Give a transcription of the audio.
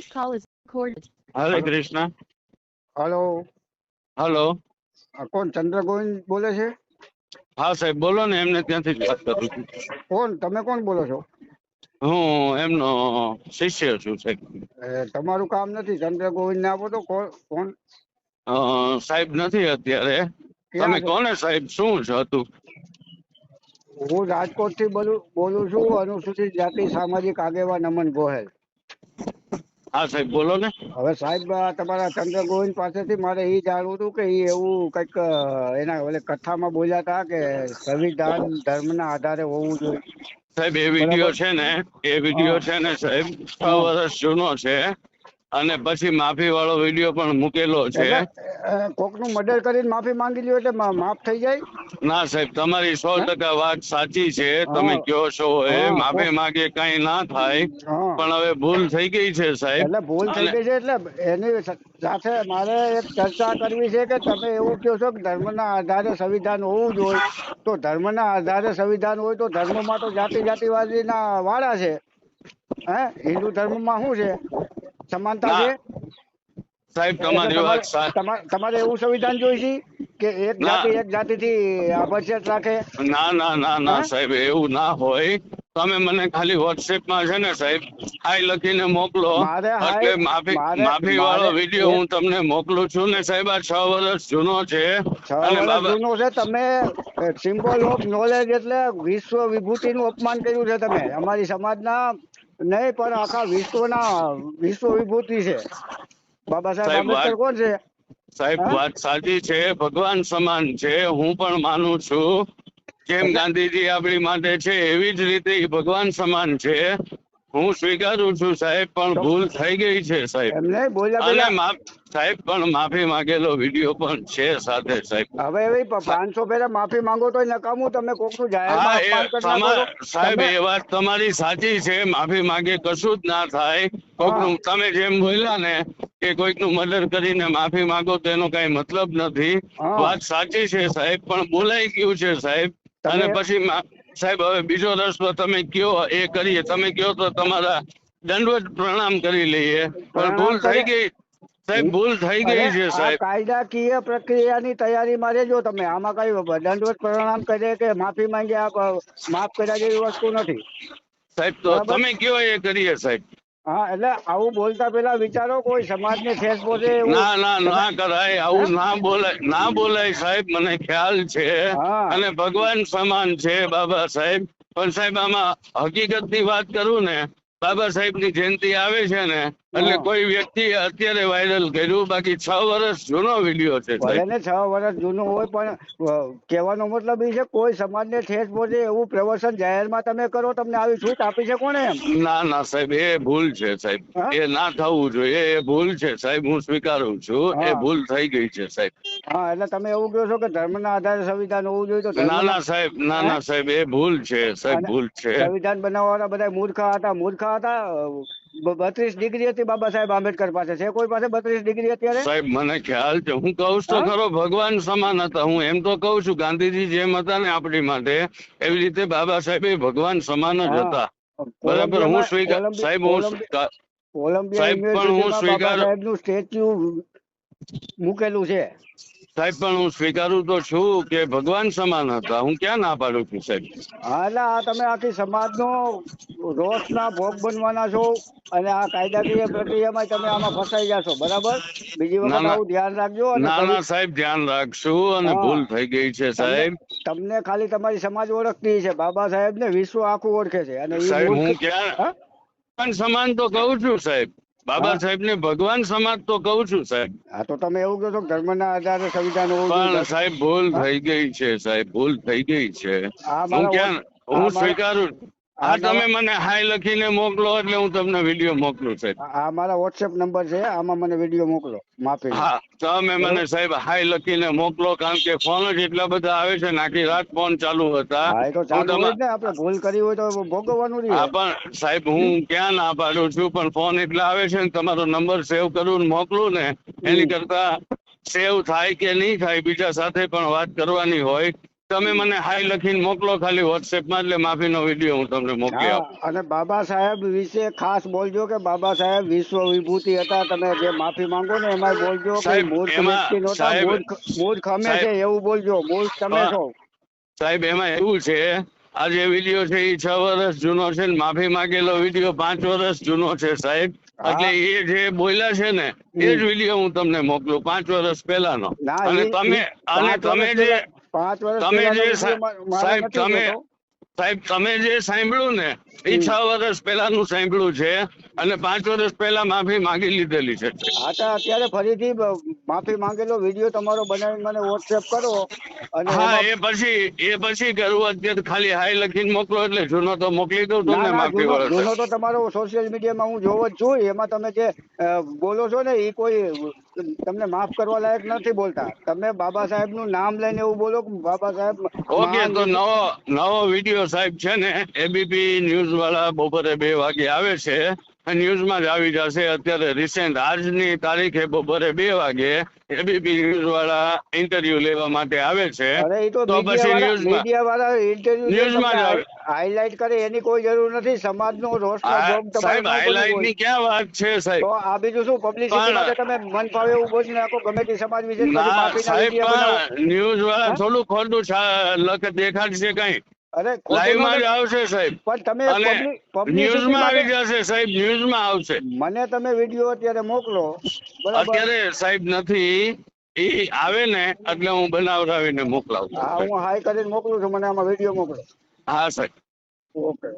This call is recorded. Hare Krishna hello hello આ કોણ ચંદ્ર ગોવિંદ બોલે છે? હા સાહેબ બોલો ને એમને ત્યાંથી જ વાત કરું છું. કોણ તમે કોણ બોલો છો? હું એમનો શિષ્ય છું સાહેબ. એ, તમારું કામ નથી ચંદ્ર ગોવિંદ ને આપો તો કોણ કોણ? અ, સાહેબ નથી અત્યારે. ક્યાં તમે છો? કોને સાહેબ? શું છે હતું? હું રાજકોટથી બોલું બોલું છું અનુસૂચિત જાતિ સામાજિક આગેવાન અમન ગોહેલ. હા સાહેબ બોલો ને. હવે સાહેબ તમારા ચંદ્ર ગોવિંદ પાસેથી મારે એ જાણવું હતું કે એ એવું કંઈક એના ઓલે કથામાં બોલ્યા હતા કે સંવિધાન ધર્મના આધારે હોવું જોઈએ. સાહેબ એ વીડિયો છે ને એ વીડિયો છે ને સાહેબ છ વર્ષ જૂનો છે. અને પછી માફી વાળો વીડિયો પણ મૂકેલો છે. કોકનું કોકનું મર્ડર કરીને માફી માંગી લ્યો એટલે માફ થઈ જાય? ના સાહેબ તમારી સો ટકા વાત સાચી છે. તમે કહો છો એ માફી માંગે કઈ ના થાય. પણ હવે ભૂલ થઈ ગઈ છે સાહેબ. એટલે ભૂલ થઈ ગઈ છે એટલે એની સાથે મારે એક ચર્ચા કરવી છે કે તમે એવું કહો છો કે ધર્મના આધારે સંવિધાન હોવું જોઈએ તો ધર્મના આધારે સંવિધાન હોય તો ધર્મમાં તો જાતિ જાતિવાદીના વાળા છે. હે? હિન્દુ ધર્મમાં શું છે? સમાનતા છે? સાહેબ તમારી વાત તમારે એવું સંવિધાન જોઈશે કે એક જાતિ એક જાતિથી આભસ્યત રાખે? ના ના ના ના? સાહેબ એવું ના હોય. તમે મને ખાલી વોટ્સએપમાં છે ને સાહેબ હાઈ લખીને મોકલો. એટલે માફી માફી વાળો વીડિયો હું તમને મોકલું છું ને સાહેબ આ છ વર્ષ જૂનો છે. છ અને જૂનો છે તમે સિમ્બોલ ઓફ નોલેજ એટલે વિશ્વ વિભૂતિ નું અપમાન કર્યું છે તમે. અમારી સમાજના નહીં પણ આખા વિશ્વના વિશ્વ વિભૂતિ છે. બાબા સાહેબ આંબેડકર કોણ છે? સાહેબ વાત સાચી છે ભગવાન સમાન છે હું પણ માનું છું. જેમ ગાંધીજી આપણી માટે છે એવી જ રીતે ભગવાન સમાન છે. હું સ્વીકારું છું સાહેબ પણ ભૂલ થઈ ગઈ છે સાહેબ. એમને બોલ્યા અને માફ સાહેબ પણ માફી માંગેલો વીડિયો પણ છે સાથે સાહેબ. હવે એ પાંચસો પહેલા માફી માંગો તો નકામું તમે કોકનું છો. સાહેબ એ વાત તમારી સાચી છે માફી માંગે કશું જ ના થાય. કોઈકનું તમે જેમ બોલ્યા ને કે કોઈકનું મર્ડર કરીને માફી માંગો તો એનો કઈ મતલબ નથી. વાત સાચી છે સાહેબ પણ બોલાઈ ગયું છે સાહેબ. અને પછી સાહેબ હવે બીજો રસ્તો તમે કયો એ કરીએ. તમે કયો તો તમારા દંડવત પ્રણામ કરી લઈએ. પણ ભૂલ થઈ ગઈ. સાહેબ ભૂલ થઈ ગઈ છે સાહેબ. કાયદાકીય પ્રક્રિયાની તૈયારીમાં જો તમે. આમાં કઈ દંડવત પરિણામ કરે કે માફી માંગે માફ કર્યા જેવી વસ્તુ નથી. સાહેબ તો તમે કયો એ કરીએ સાહેબ? હા એટલે આવું બોલતા પેલા વિચારો કોઈ સમાજને ઠેસ પહોંચે ના ના ના કરાય આવું ના બોલાય ના બોલાય સાહેબ મને ખ્યાલ છે. અને ભગવાન સમાન છે બાબા સાહેબ. પણ સાહેબ આમાં હકીકતની વાત કરું ને બાબા સાહેબની જયંતિ આવે છે ને એટલે કોઈ વ્યક્તિ અત્યારે વાયરલ કર્યું બાકી છ વર્ષ જૂનો વીડિયો છે ભલે છ વર્ષ જૂનો હોય પણ કહેવાનો મતલબ એ છે કોઈ સમાજને ઠેસ પહોંચે એવું પ્રવચન જાહેરમાં તમે કરો તમને આવી છૂટ આપી છે કોને ના ના સાહેબ એ ભૂલ છે સાહેબ. એ ના થવું જોઈએ એ ભૂલ છે સાહેબ હું સ્વીકારું છું. એ ભૂલ થઈ ગઈ છે સાહેબ. હા એટલે તમે એવું કહો છો કે ધર્મના આધારે સંવિધાન હોવું જોઈએ તો ના ના સાહેબ ના ના સાહેબ એ ભૂલ છે સાહેબ ભૂલ છે. સંવિધાન બનાવવાના બધા મૂર્ખા હતા મૂર્ખા હતા. બત્રીસ ડિગ્રી હતી બાબા સાહેબ આંબેડકર પાસે. છે કોઈ પાસે બત્રીસ ડિગ્રી અત્યારે? સાહેબ મને ખ્યાલ છે. હું કહું તો ખરો ભગવાન સમાન હતા. હું એમ તો કહું છું ગાંધીજી જેમ હતા ને આપણી માટે એવી રીતે બાબા સાહેબ એ ભગવાન સમાન જ હતા. બરાબર હું સ્વીકાર સાહેબ હું કોલંબિ- કોલંબિયા સાહેબ, પણ હું યુનિવર્સિટીમાં બાબા સાહેબનું સ્ટેચ્યુ મૂકેલું છે. સાહેબ પણ હું સ્વીકારું તો છું કે ભગવાન સમાન હતા. હું ક્યાં ના પાડું છું સાહેબ? હા એટલે આ તમે આખી સમાજનો રોષના ભોગ બનવાના છો અને આ કાયદાકીય પ્રક્રિયામાં તમે આમાં ફસાઈ જશો બરાબર? બીજી વખત આવું ધ્યાન રાખજો ના ના સાહેબ ધ્યાન રાખશું અને ભૂલ થઈ ગઈ છે સાહેબ. તમને- તમને ખાલી તમારી સમાજ ઓળખતી છે. બાબા સાહેબ ને વિશ્વ આખું ઓળખે છે. અને સાહેબ હું ક્યાં? સમાન તો કહું છું સાહેબ. બાબા સાહેબ ને ભગવાન સમાજ તો કહું છું સાહેબ. હા તો તમે એવું કહો છો ધર્મ ધર્મના આધારે સંવિધાન પણ સાહેબ ભૂલ? થઈ ગઈ છે સાહેબ ભૂલ થઈ ગઈ છે. હું ક્યાં હું સ્વીકારું આ તમે મને હાય લખીને મોકલો એટલે હું તમને વીડિયો મોકલું સાહેબ. આ મારા વોટ્સએપ નંબર છે આમાં મને વીડિયો મોકલો માફી હા તમે મને સાહેબ હાય લખીને મોકલો કારણ કે ફોન જ એટલા બધા આવે છે ને આખી રાત ફોન ચાલુ હતા. આપણે ભૂલ કરી હોય તો ભોગવવાનું હા રહે પણ સાહેબ હું ક્યાં ના પાડું છું પણ ફોન એટલા આવે છે ને તમારો નંબર સેવ કરું ને મોકલું ને એની કરતા સેવ થાય કે નહીં થાય બીજા સાથે પણ વાત કરવાની હોય. તમે મને હાઈ લખીને મોકલો ખાલી વોટ્સએપમાં એટલે માફીનો વીડિયો હું તમને મોકલી આપું. અને બાબા સાહેબ વિશે ખાસ બોલજો કે બાબા સાહેબ વિશ્વ વિભૂતિ હતા તમે જે માફી માંગો ને એમાં બોલજો કે મૂળ વ્યક્તિ નહોતા અમે સાહેબ, છે એવું બોલજો મૂળ તમે છો. સાહેબ એમાં એવું છે આ જે વીડિયો છે એ છ વર્ષ જૂનો છે ને માફી માંગેલો વીડિયો પાંચ વર્ષ જૂનો છે સાહેબ. એટલે એ જે બોલ્યા છે ને એ જ વીડિયો હું તમને મોકલું પાંચ વર્ષ પહેલાનો. અને તમે અને તમે જે પાંચ વર્ષ તમે જે સાહેબ તમે સાહેબ તમે જે સાંભળ્યું ને એ છ વર્ષ પહેલાનું સાંભળ્યું છે અને પાંચ વર્ષ પહેલા માફી માંગી લીધેલી છે. હા તો અત્યારે ફરીથી માફી માંગેલો વીડિયો તમારો બનાવી મને વોટ્સએપ કરો અને હા એ પછી એ પછી કરવું અત્યારે ખાલી હાઈ લખીને મોકલો એટલે જૂનો તો મોકલી દઉં તમને માફી જૂનો જૂનો તો તમારો સોશિયલ મીડિયામાં હું જોવો જ છું એમાં તમે જે બોલો છો ને એ કોઈ તમને માફ કરવા લાયક નથી બોલતા. તમે બાબા સાહેબનું નામ લઈને એવું બોલો કે બાબા સાહેબ ઓકે તો નવો નવો વીડિયો સાહેબ છે ને એબીપી ન્યૂઝ વાળા બપોરે બે વાગે આવે છે ન્યૂઝમાં જ આવી જશે. અત્યારે રિસેન્ટ આજની તારીખે બપોરે બે વાગે એબીપી ન્યૂઝ વાળા ઇન્ટરવ્યુ લેવા માટે આવે છે. તો પછી ન્યૂઝમાં ન્યૂઝમાં. હાઇલાઇટ કરે એની કોઈ જરૂર નથી. સમાજનો રોષનો રોષ સાહેબ હાઇલાઇટની ક્યાં વાત છે સાહેબ? તો આ બીજું શું? પબ્લિસિટી માટે તમે મન ફાવે એવું બોલી નાખો. ગમે તે સમાજ વિશે સાહેબ ન્યૂઝ વાળા થોડું ખોટું છા- લખ દેખાડશે કઈ? અરે ખોટું લાઈવમાં ન જ આવશે સાહેબ. પણ તમે ન્યૂઝમાં ન્યૂઝમાં આવી જશે સાહેબ ન્યૂઝમાં આવશે. મને તમે વીડિયો અત્યારે મોકલો. અત્યારે સાહેબ નથી. એ આવે ને એટલે હું બનાવડાવીને મોકલાવું હા હું હાઈ કરીને મોકલું છું મને આમાં વીડિયો મોકલો. હા સાહેબ. ઓકે.